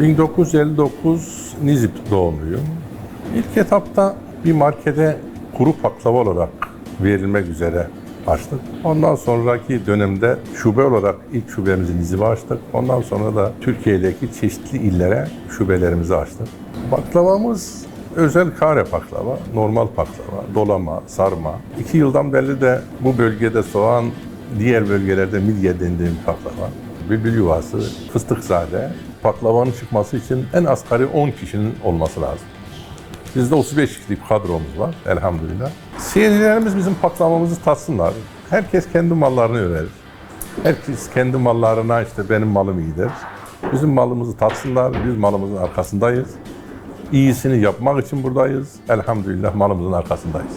1959 Nizip doğumluyum. İlk etapta bir markete kuru baklava olarak verilmek üzere açtık. Ondan sonraki dönemde şube olarak ilk şubemizi Nizip'e açtık. Ondan sonra da Türkiye'deki çeşitli illere şubelerimizi açtık. Baklavamız özel kare baklava, normal baklava, dolama, sarma. İki yıldan beri de bu bölgede soğan, diğer bölgelerde midye dendiğim baklava. Bülbül yuvası, fıstıkzade. Baklavanın çıkması için en asgari 10 kişinin olması lazım. Bizde 35 kişilik kadromuz var elhamdülillah. Seyircilerimiz bizim baklavamızı tatsınlar. Herkes kendi mallarını överir. Herkes kendi mallarına işte benim malım iyidir. Bizim malımızı tatsınlar, biz malımızın arkasındayız. İyisini yapmak için buradayız. Elhamdülillah malımızın arkasındayız.